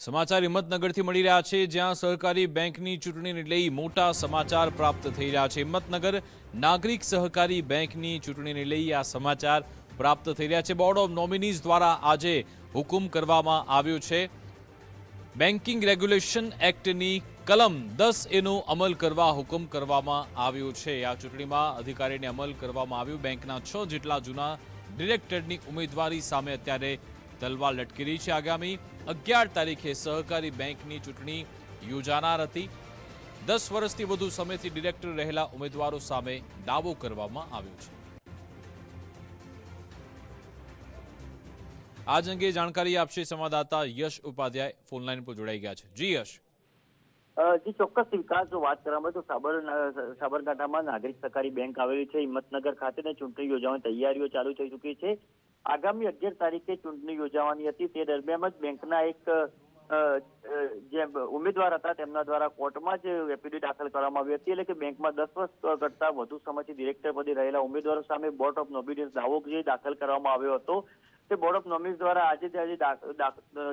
સમાચાર હિંમતનગરથી મળી રહ્યા છે, જ્યાં સહકારી બેંકની ચૂંટણીને લઈ મોટા સમાચાર પ્રાપ્ત થઈ રહ્યા છે. હિંમતનગર નાગરિક સહકારી બેંકની ચૂંટણીને લઈ આ સમાચાર પ્રાપ્ત થઈ રહ્યા છે. બોર્ડ ઓફ નોમિનીઝ દ્વારા આજે હુકુમ કરવામાં આવ્યો છે. બેન્કિંગ રેગ્યુલેશન એક્ટની કલમ દસ એનો અમલ કરવા હુકમ કરવામાં આવ્યો છે. આ ચૂંટણીમાં અધિકારીને અમલ કરવામાં આવ્યું. બેંકના છ જેટલા જૂના ડિરેક્ટરની ઉમેદવારી સામે અત્યારે તલવાર લટકી રહી છે આગામી અગિયાર તારીખે સહકારી બેંકની ચૂંટણી યોજાનાર હતી. દસ વર્ષથી વધુ સમયથી ડિરેક્ટર રહેલા ઉમેદવારો સામે દાવો કરવામાં આવ્યો છે. આજ અંગે જાણકારી આપશે સંવાદદાતા યશ ઉપાધ્યાય ફોનલાઈન પર જોડાઈ ગયા છે. જી યશ. જી, ચોક્કસ વિકાસ જો વાત કરવામાં તો સાબર સાબરકાંઠામાં નાગરિક સહકારી બેંક આવેલી છે. હિંમતનગર ખાતે ચૂંટણી યોજવાની તૈયારીઓ ચાલુ થઈ ચૂકી છે. આગામી અગિયાર તારીખે ચૂંટણી યોજાવાની હતી. તે દરમિયાન જ બેંકના એક જે ઉમેદવાર હતા તેમના દ્વારા કોર્ટમાં જ એફિડેવિટ દાખલ કરવામાં આવી હતી. એટલે કે બેંકમાં દસ વર્ષ કરતા વધુ સમયથી ડિરેક્ટર પદે રહેલા ઉમેદવારો સામે બોર્ડ ઓફ નોમિનીસ દાવો જે દાખલ કરવામાં આવ્યો હતો. તે બોર્ડ ઓફ નોમિનીસ દ્વારા આજે આજે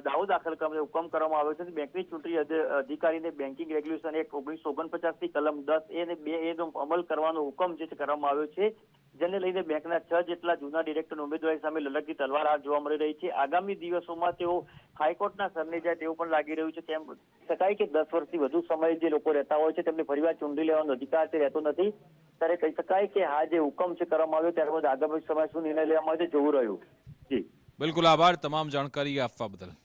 દાવો દાખલ કરવા, હુકમ કરવામાં આવ્યો છે બેંકની ચૂંટણી અધિકારીને બેન્કિંગ રેગ્યુલેશન એક ઓગણીસો ઓગણપચાસથી કલમ દસ એ બે એનો અમલ કરવાનો હુકમ જે કરવામાં આવ્યો છે. જેને લઈને બેંકના છ જેટલા જૂના ડિરેક્ટર ઉમેદવારી સામે લલકતી તલવાર જોવા મળી રહી છે. આગામી દિવસોમાં તેઓ હાઈકોર્ટના સરને જાય તેવું પણ લાગી રહ્યું છે. તેમ શકાય કે દસ વર્ષથી વધુ સમય જે લોકો રહેતા હોય છે, તેમને ફરીવાર ચૂંટણી લેવાનો અધિકાર તે રહેતો નથી. ત્યારે કહી શકાય કે આ જે હુકમ છે કરવામાં આવ્યો, ત્યારબાદ આગામી સમય શું નિર્ણય લેવામાં આવે છે જોવું રહ્યું. જી. બિલકુલ આભાર. તમામ જાણકારી આપવા બદલ.